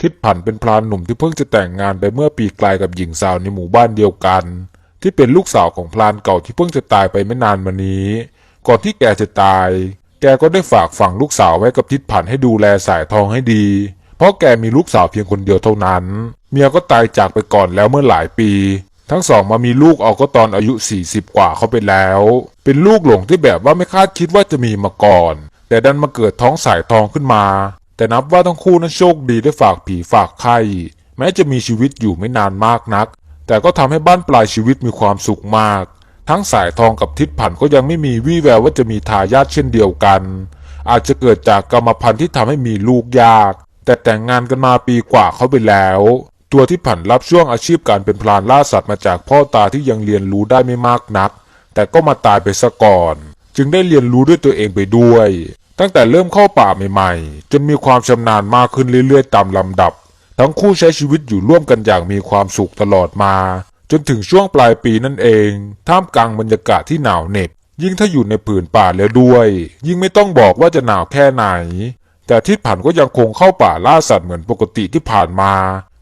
ทิดผันเป็นพรานหนุ่มที่เพิ่งจะแต่งงานไปเมื่อปีกลายกับหญิงสาวในหมู่บ้านเดียวกัน ที่เป็นลูกสาวของพรานเก่าที่เพิ่งจะตายไปไม่นานมานี้ ก่อนที่แกจะตาย แกก็ได้ฝากฝังลูกสาวไว้กับทิดผันให้ดูแลสายทองให้ดี เพราะแกมีลูกสาวเพียงคนเดียวเท่านั้น เมียก็ตายจากไปก่อนแล้วเมื่อหลายปี ทั้งสองมามีลูกเอาก็ตอนอายุ 40 กว่าเขาไปแล้ว เป็นลูกหลงที่แบบว่าไม่คาดคิดว่าจะมีมาก่อน แต่ดันมาเกิดท้องสายทองขึ้นมา แต่นับว่าทั้งคู่นั้นโชคดีได้ฝากผีฝากไข่แม้จะมีชีวิตอยู่ไม่นานมากนัก แต่ก็ทำให้บ้านปลายชีวิตมีความสุขมาก ทั้งสายทองกับทิศผันก็ยังไม่มีวี่แววว่าจะมีทายาทเช่นเดียวกัน อาจจะเกิดจากกรรมพันธุ์ที่ทำให้มีลูกยาก แต่แต่งงานกันมาปีกว่าเขาไปแล้ว ตัวที่ผันรับช่วงอาชีพการเป็นพลานล่าสัตว์มาจากพ่อตาที่ยังเรียนรู้ได้ไม่มากนัก แต่ก็มาตายไปซะก่อน จึงได้เรียนรู้ด้วยตัวเองไปด้วย ตั้งแต่เริ่มเข้าป่าใหม่ๆ จนมีความชำนาญมากขึ้นเรื่อยๆ ตามลำดับ ทั้งคู่ใช้ชีวิตอยู่ร่วมกันอย่างมีความสุขตลอดมา จนถึงช่วงปลายปีนั่นเอง ท่ามกลางบรรยากาศที่หนาวเหน็บ ยิ่งถ้าอยู่ในผืนป่าแล้วด้วย ยิ่งไม่ต้องบอกว่าจะหนาวแค่ไหน แต่ทิศผันก็ยังคงเข้าป่าล่าสัตว์เหมือนปกติที่ผ่านมา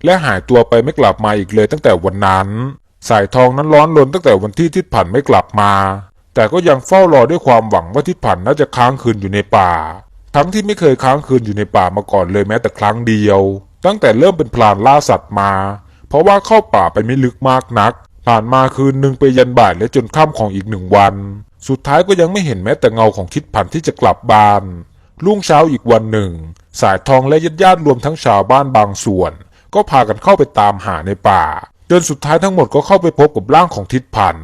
และหายตัวไปไม่กลับมาอีกเลยตั้งแต่วันนั้น สายทองนั้นร้อนรนตั้งแต่วันที่ทิศผันไม่กลับมา แต่ก็ยังเฝ้ารอด้วยความหวังว่าทิศผันน่าจะค้างคืนอยู่ในป่า ทั้งที่ไม่เคยค้างคืนอยู่ในป่ามาก่อนเลยแม้แต่ครั้งเดียว ตั้งแต่เริ่มเป็นพลานล่าสัตว์มา เพราะว่าเข้าป่าไปไม่ลึกมากนัก ผ่านมาคืนหนึ่งไปยันบ่ายและจนค่ำของอีกหนึ่งวัน สุดท้ายก็ยังไม่เห็นแม้แต่เงาของทิศผันที่จะกลับบ้านรุ่งเช้าอีกวันหนึ่ง สายทองและญาติญาติๆรวมทั้งชาวบ้านบางส่วน ก็พากันเข้าไปตามหาในป่า จนสุดท้ายทั้งหมดก็เข้าไปพบกับร่างของทิศผัน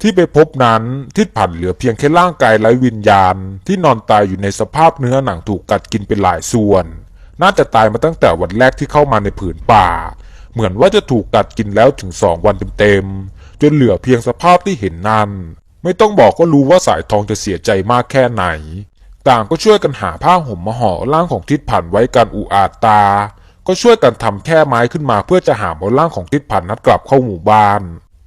ที่ไปพบนั้นทิศผันเหลือเพียงแค่ร่างกายไร้วิญญาณ ที่นอนตายอยู่ในสภาพเนื้อหนังถูกกัดกินเป็นหลายส่วน น่าจะตายมาตั้งแต่วันแรกที่เข้ามาในผืนป่า เหมือนว่าจะถูกกัดกินแล้วถึงสองวันเต็มๆจนเหลือเพียงสภาพที่เห็นนั่นไม่ต้องบอกก็รู้ว่าสายทองจะเสียใจมากแค่ไหน ต่างก็ช่วยกันหาผ้าห่มมาห่อร่างของทิศผันไว้กันอุอาจตา ก็ช่วยกันทำแค่ไม้ขึ้นมาเพื่อจะหามเอาร่างของทิศผันนัดกลับเข้าหมู่บ้าน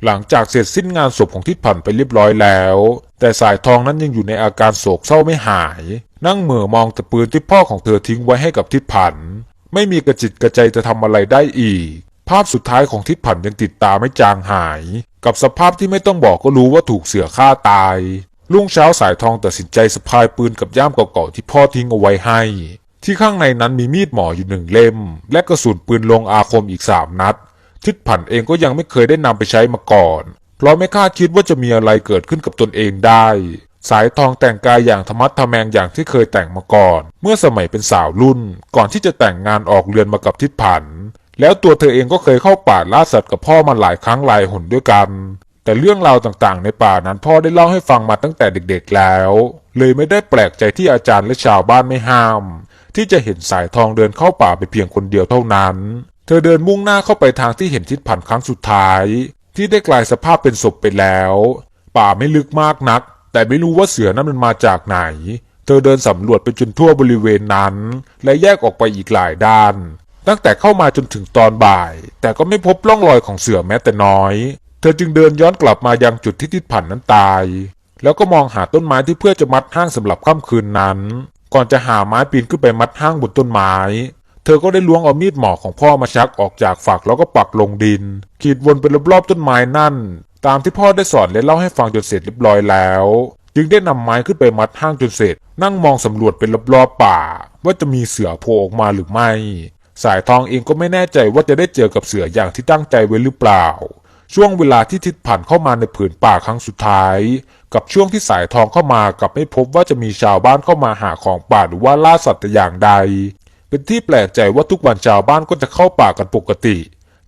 หลังจากเสร็จสิ้นงานศพของทิศผันไปเรียบร้อยแล้ว แต่สายทองนั้นยังอยู่ในอาการโศกเศร้าไม่หาย นั่งเหม่อมองแต่ปืนที่พ่อของเธอทิ้งไว้ให้กับทิศผันไม่มีกระจิตกระใจจะทำอะไรได้อีก ภาพสุดท้ายของทิศผันยังติดตาไม่จางหาย กับสภาพที่ไม่ต้องบอกก็รู้ว่าถูกเสือฆ่าตายรุ่งเช้าสายทองตัดสินใจสะพายปืนกับย่ามเก่าๆที่พ่อทิ้งเอาไว้ให้ ที่ข้างในนั้นมีมีดหมออยู่หนึ่งเล่ม และกระสุนปืนลงอาคมอีกสามนัด ทิศผันเองก็ยังไม่เคยได้นำไปใช้มาก่อน เพราะไม่คาดคิดว่าจะมีอะไรเกิดขึ้นกับตนเองได้ สายทองแต่งกายอย่างธรรมัดทแมงอย่างที่เคยแต่งมาก่อน เมื่อสมัยเป็นสาวรุ่น ก่อนที่จะแต่งงานออกเรือนมากับทิศผัน แล้วตัวเธอเองก็เคยเข้าป่าล่าสัตว์กับพ่อมาหลายครั้งหลายหนด้วยกัน แต่เรื่องราวต่างๆ ในป่านั้นพ่อได้เล่าให้ฟังมาตั้งแต่เด็กๆแล้ว เลยไม่ได้แปลกใจที่อาจารย์และชาวบ้านไม่ห้ามที่จะเห็นสายทองเดินเข้าป่าไปเพียงคนเดียวเท่านั้น ธอเดินมุ่งหน้าเข้าไปทางที่เห็นทิศผันครั้งสุดท้าย ที่ได้กลายสภาพเป็นศพไปแล้ว ป่าไม่ลึกมากนัก แต่ไม่รู้ว่าเสือนั้นมันมาจากไหน เธอเดินสำรวจไปจนทั่วบริเวณนั้น และแยกออกไปอีกหลายด้าน ตั้งแต่เข้ามาจนถึงตอนบ่าย แต่ก็ไม่พบร่องรอยของเสือแม้แต่น้อย เธอจึงเดินย้อนกลับมายังจุดที่ทิศผันนั้นตาย แล้วก็มองหาต้นไม้ที่เพื่อจะมัดห้างสำหรับค่ำคืนนั้น ก่อนจะหาไม้ปีนขึ้นไปมัดห้างบนต้นไม้ เธอก็ได้ล้วงเอามีดหมอของพ่อมาชักออกจากฝักแล้วก็ปักลงดิน ขีดวนไปรอบๆต้นไม้นั่น ตามที่พ่อได้สอนและเล่าให้ฟังจนเสร็จเรียบร้อยแล้ว จึงได้นำไม้ขึ้นไปมัดห้างจนเสร็จ นั่งมองสำรวจเป็นรอบๆป่า ว่าจะมีเสือโผล่ออกมาหรือไม่ สายทองเองก็ไม่แน่ใจว่าจะได้เจอกับเสืออย่างที่ตั้งใจไว้หรือเปล่า ช่วงเวลาที่ทิศผันเข้ามาในผืนป่าครั้งสุดท้าย กับช่วงที่สายทองเข้ามากลับไม่พบว่าจะมีชาวบ้านเข้ามาหาของป่าหรือว่าล่าสัตว์แต่อย่างใด เป็นที่แปลกใจว่าทุกวันชาวบ้านก็จะเข้าป่ากันปกติ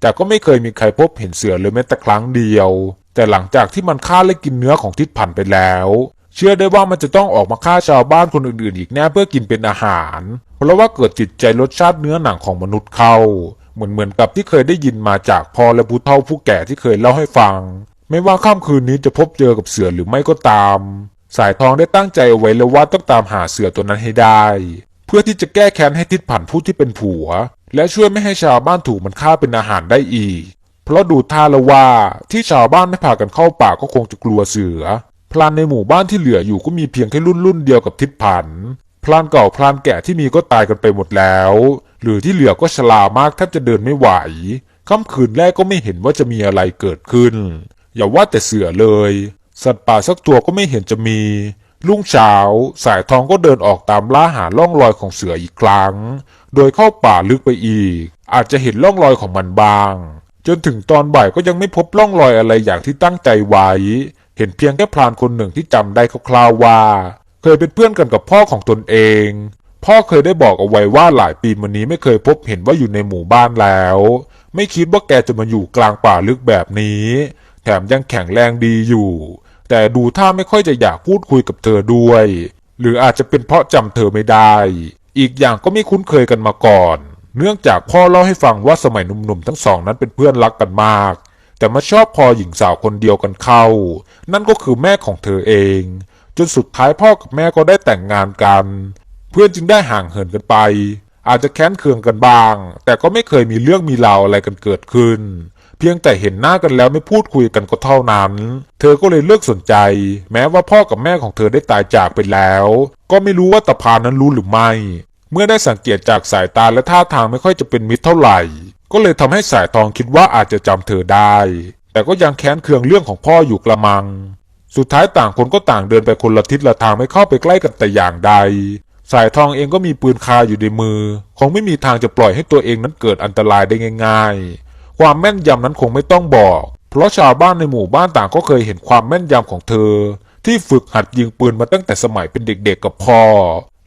แต่ก็ไม่เคยมีใครพบเห็นเสือเลยแม้แต่ครั้งเดียว แต่หลังจากที่มันฆ่าและกินเนื้อของทิศผันไปแล้ว เชื่อได้ว่ามันจะต้องออกมาฆ่าชาวบ้านคนอื่นๆ อีกแน่เพื่อกินเป็นอาหาร เพราะว่าเกิดจิตใจรสชาติเนื้อหนังของมนุษย์เข้า เหมือนเหมือนกับที่เคยได้ยินมาจากพ่อและผู้เฒ่าผู้แก่ที่เคยเล่าให้ฟัง ไม่ว่าค่ำคืนนี้จะพบเจอกับเสือหรือไม่ก็ตาม สายทองได้ตั้งใจเอาไว้เลยว่าต้องตามหาเสือตัวนั้นให้ได้ พื่อที่จะแก้แค้นให้ทิศผันผู้ที่เป็นผัว และช่วยไม่ให้ชาวบ้านถูกมันฆ่าเป็นอาหารได้อีก เพราะดูท่าล้วว่าที่ชาวบ้านไม่พากันเข้าป่าก็คงจะกลัวเสือ พลานในหมู่บ้านที่เหลืออยู่ก็มีเพียงแค่รุ่นรุ่นเดียวกับทิศผัน พลานเก่าพลานแก่ที่มีก็ตายกันไปหมดแล้ว หรือที่เหลือก็ชรามากแทบจะเดินไม่ไหวค่ำคืนแรกก็ไม่เห็นว่าจะมีอะไรเกิดขึ้น อย่าว่าแต่เสือเลย สัตว์ป่าสักตัวก็ไม่เห็นจะมี รุ่งเช้าสายทองก็เดินออกตามล่าหาร่องรอยของเสืออีกครั้ง โดยเข้าป่าลึกไปอีก อาจจะเห็นร่องรอยของมันบ้าง จนถึงตอนบ่ายก็ยังไม่พบร่องรอยอะไรอย่างที่ตั้งใจไว้ เห็นเพียงแค่พรานคนหนึ่งที่จำได้คร่าวๆว่า เคยเป็นเพื่อนกันกับพ่อของตนเอง พ่อเคยได้บอกเอาไว้ว่าหลายปีมานี้ไม่เคยพบเห็นว่าอยู่ในหมู่บ้านแล้ว ไม่คิดว่าแกจะมาอยู่กลางป่าลึกแบบนี้ แถมยังแข็งแรงดีอยู่ แต่ดูท่าไม่ค่อยจะอยากพูดคุยกับเธอด้วย หรืออาจจะเป็นเพราะจำเธอไม่ได้ อีกอย่างก็ไม่คุ้นเคยกันมาก่อน เนื่องจากพ่อเล่าให้ฟังว่าสมัยหนุ่มๆทั้งสองนั้นเป็นเพื่อนรักกันมาก แต่มาชอบพอหญิงสาวคนเดียวกันเข้า นั่นก็คือแม่ของเธอเอง จนสุดท้ายพ่อกับแม่ก็ได้แต่งงานกัน เพื่อนจึงได้ห่างเหินกันไปอาจจะแค้นเคืองกันบ้าง แต่ก็ไม่เคยมีเรื่องมีราวอะไรกันเกิดขึ้น พียงแต่เห็นหน้ากันแล้วไม่พูดคุยกันก็เท่านั้น เธอก็เลยเลิกสนใจ แม้ว่าพ่อกับแม่ของเธอได้ตายจากไปแล้ว ก็ไม่รู้ว่าตาพานั้นรู้หรือไม่ เมื่อได้สังเกตจากสายตาและท่าทางไม่ค่อยจะเป็นมิตรเท่าไหร่ ก็เลยทำให้สายทองคิดว่าอาจจะจำเธอได้ แต่ก็ยังแค้นเคืองเรื่องของพ่ออยู่กระมัง สุดท้ายต่างคนก็ต่างเดินไปคนละทิศละทางไม่เข้าไปใกล้กันแต่อย่างใด สายทองเองก็มีปืนคาอยู่ในมือ คงไม่มีทางจะปล่อยให้ตัวเองนั้นเกิดอันตรายได้ง่าย ๆ ความแม่นยำนั้นคงไม่ต้องบอก เพราะชาวบ้านในหมู่บ้านต่างก็เคยเห็นความแม่นยำของเธอ ที่ฝึกหัดยิงปืนมาตั้งแต่สมัยเป็นเด็กๆกับพ่อ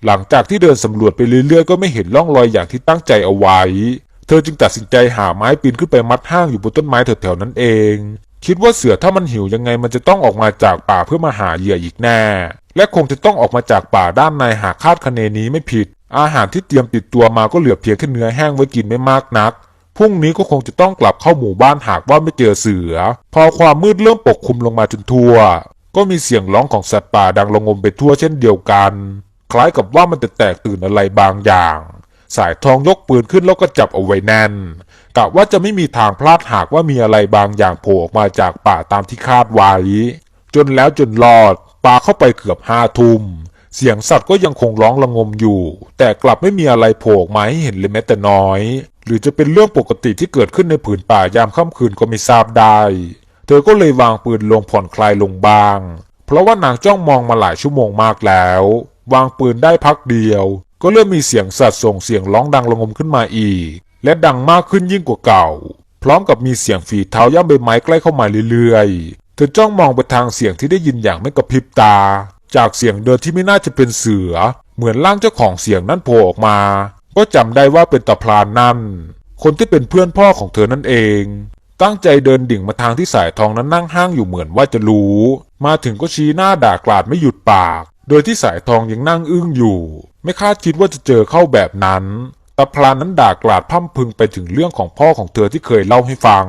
หลังจากที่เดินสำรวจไปเรื่อยๆ ก็ไม่เห็นร่องรอยอย่างที่ตั้งใจเอาไว้ เธอจึงตัดสินใจหาไม้ปีนขึ้นไปมัดห้างอยู่บนต้นไม้แถวๆนั้นเอง คิดว่าเสือถ้ามันหิวยังไงมันจะต้องออกมาจากป่าเพื่อมาหาเหยื่ออีกแน่ และคงจะต้องออกมาจากป่าด้านในหากคาดคะเนนี้ไม่ผิด อาหารที่เตรียมติดตัวมาก็เหลือเพียงแค่เนื้อแห้งไว้กินไม่มากนัก พรุ่งนี้ก็คงจะต้องกลับเข้าหมู่บ้านหากว่าไม่เจอเสือ พอความมืดเริ่มปกคลุมลงมาจนทั่ว ก็มีเสียงร้องของสัตว์ป่าดังระงมไปทั่วเช่นเดียวกัน คล้ายกับว่ามันจะแตกตื่นอะไรบางอย่าง สายทองยกปืนขึ้นแล้วก็จับเอาไว้แน่นกะว่าจะไม่มีทางพลาดหากว่ามีอะไรบางอย่างโผล่ออกมาจากป่าตามที่คาดไว้ จนแล้วจนรอดปาเข้าไปเกือบห้าทุ่มเสียงสัตว์ก็ยังคงร้องระงมอยู่ แต่กลับไม่มีอะไรโผล่ออกมาให้เห็นเลยแม้แต่น้อย หรือจะเป็นเรื่องปกติที่เกิดขึ้นในผืนป่ายามค่ำคืนก็ไม่ทราบได้ เธอก็เลยวางปืนลงผ่อนคลายลงบ้าง เพราะว่านางจ้องมองมาหลายชั่วโมงมากแล้ว วางปืนได้พักเดียว ก็เริ่มมีเสียงสัตว์ส่งเสียงร้องดังระงมขึ้นมาอีก และดังมากขึ้นยิ่งกว่าเก่า พร้อมกับมีเสียงฝีเท้าย่ำใบไม้ใกล้เข้ามาเรื่อยๆ เธอจ้องมองไปทางเสียงที่ได้ยินอย่างไม่กระพริบตา จากเสียงเดินที่ไม่น่าจะเป็นเสือ เหมือนร่างเจ้าของเสียงนั้นโผล่ออกมา ก็จำได้ว่าเป็นตาพรานนั่น คนที่เป็นเพื่อนพ่อของเธอนั่นเอง ตั้งใจเดินดิ่งมาทางที่สายทองนั้นนั่งห้างอยู่เหมือนว่าจะรู้ มาถึงก็ชี้หน้าด่ากราดไม่หยุดปาก โดยที่สายทองยังนั่งอึ้งอยู่ ไม่คาดคิดว่าจะเจอเข้าแบบนั้นตาพลานนั้นด่ากราดพร่ำพึงไปถึงเรื่องของพ่อของเธอที่เคยเล่าให้ฟัง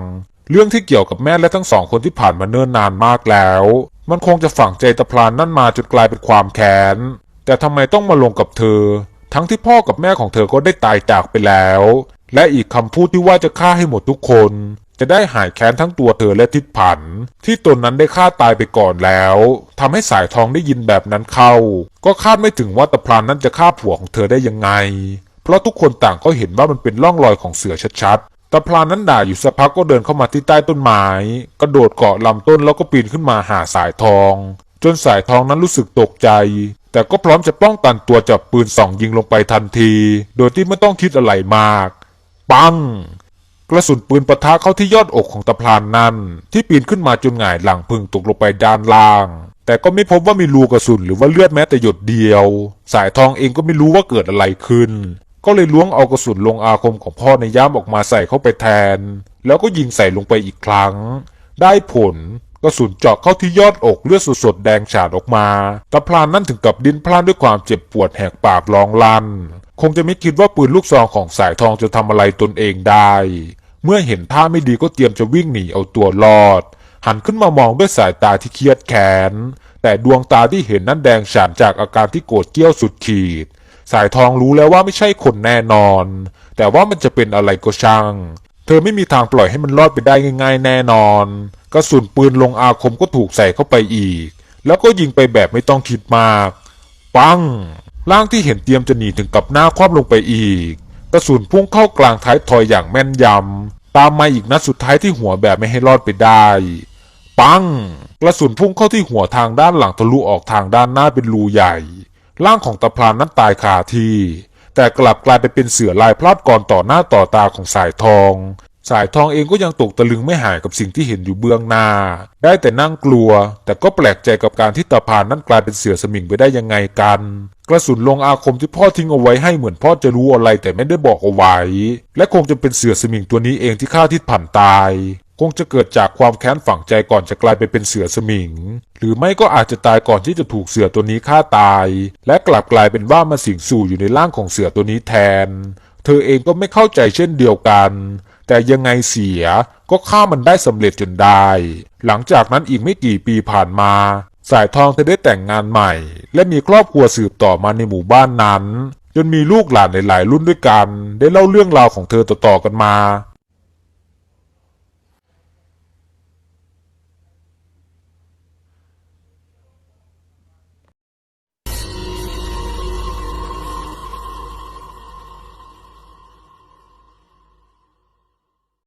เรื่องที่เกี่ยวกับแม่และทั้งสองคนที่ผ่านมาเนิ่นนานมากแล้ว มันคงจะฝังใจตาพลานนั่นมาจนกลายเป็นความแค้น แต่ทำไมต้องมาลงกับเธอ ทั้งที่พ่อกับแม่ของเธอก็ได้ตายจากไปแล้ว และอีกคำพูดที่ว่าจะฆ่าให้หมดทุกคน จะได้หายแค้นทั้งตัวเธอและทิศผัน ที่ตนนั้นได้ฆ่าตายไปก่อนแล้วทำให้สายทองได้ยินแบบนั้นเข้า ก็คาดไม่ถึงว่าตะพรานนั้นจะฆ่าผัวของเธอได้ยังไง เพราะทุกคนต่างก็เห็นว่ามันเป็นร่องรอยของเสือชัดๆตะพรานนั้นด่าอยู่สักพักก็เดินเข้ามาที่ใต้ต้นไม้กระโดดเกาะลำต้นแล้วก็ปีนขึ้นมาหาสายทอง จนสายทองนั้นรู้สึกตกใจ แต่ก็พร้อมจะป้องกันตัวจับปืนส่องยิงลงไปทันที โดยที่ไม่ต้องคิดอะไรมาก ปัง กระสุนปืนปะทะเข้าที่ยอดอกของตะพลานนั่นที่ปีนขึ้นมาจนหงายหลังพึงตกลงไปด้านล่าง แต่ก็ไม่พบว่ามีรูกระสุนหรือว่าเลือดแม้แต่หยดเดียว สายทองเองก็ไม่รู้ว่าเกิดอะไรขึ้น ก็เลยล้วงเอากระสุนลงอาคมของพ่อในย่ามออกมาใส่เข้าไปแทน แล้วก็ยิงใส่ลงไปอีกครั้ง ได้ผล กระสุนเจาะเข้าที่ยอดอกเลือดสดๆแดงฉาดออกมาตะพลานนั่นถึงกับดิ้นพล่านด้วยความเจ็บปวดแหกปากร้องลั่น คงจะไม่คิดว่าปืนลูกซองของสายทองจะทำอะไรตนเองได้ เมื่อเห็นท่าไม่ดีก็เตรียมจะวิ่งหนีเอาตัวรอด หันขึ้นมามองด้วยสายตาที่เครียดแค้น แต่ดวงตาที่เห็นนั้นแดงฉานจากอาการที่โกรธเกี้ยวสุดขีด สายทองรู้แล้วว่าไม่ใช่คนแน่นอน แต่ว่ามันจะเป็นอะไรก็ช่าง เธอไม่มีทางปล่อยให้มันรอดไปได้ง่ายๆ แน่นอน กระสุนปืนลงอาคมก็ถูกใส่เข้าไปอีก แล้วก็ยิงไปแบบไม่ต้องคิดมาก ปัง ร่างที่เห็นเตรียมจะหนีถึงกับหน้าคว่ำลงไปอีก กระสุนพุ่งเข้ากลางท้ายทอยอย่างแม่นยำ ตามมาอีกนัดสุดท้ายที่หัวแบบไม่ให้รอดไปได้ ปัง กระสุนพุ่งเข้าที่หัวทางด้านหลังทะลุออกทางด้านหน้าเป็นรูใหญ่ ร่างของตะพรานนั้นตายคาที่ แต่กลับกลายไปเป็นเสือลายพลาดก่อนต่อหน้าต่อตาของสายทอง สายทองเองก็ยังตกตะลึงไม่หายกับสิ่งที่เห็นอยู่เบื้องหน้า ได้แต่นั่งกลัว แต่ก็แปลกใจกับการที่ตะพานนั้นกลายเป็นเสือสมิงไปได้ยังไงกัน กระสุนลงอาคมที่พ่อทิ้งเอาไว้ให้เหมือนพ่อจะรู้อะไรแต่ไม่ได้บอกเอาไว้ และคงจะเป็นเสือสมิงตัวนี้เองที่ฆ่าทิดผ่านตาย คงจะเกิดจากความแค้นฝังใจก่อนจะกลายไปเป็นเสือสมิง หรือไม่ก็อาจจะตายก่อนที่จะถูกเสือตัวนี้ฆ่าตาย และกลับกลายเป็นว่ามาสิงสู่อยู่ในร่างของเสือตัวนี้แทน เธอเองก็ไม่เข้าใจเช่นเดียวกัน แต่ยังไงเสียก็ฆ่ามันได้สำเร็จจนได้ หลังจากนั้นอีกไม่กี่ปีผ่านมา สายทองเธอได้แต่งงานใหม่ และมีครอบครัวสืบต่อมาในหมู่บ้านนั้นจนมีลูกหลานหลาย ๆ รุ่นด้วยกัน ได้เล่าเรื่องราวของเธอต่อ ๆ กันมา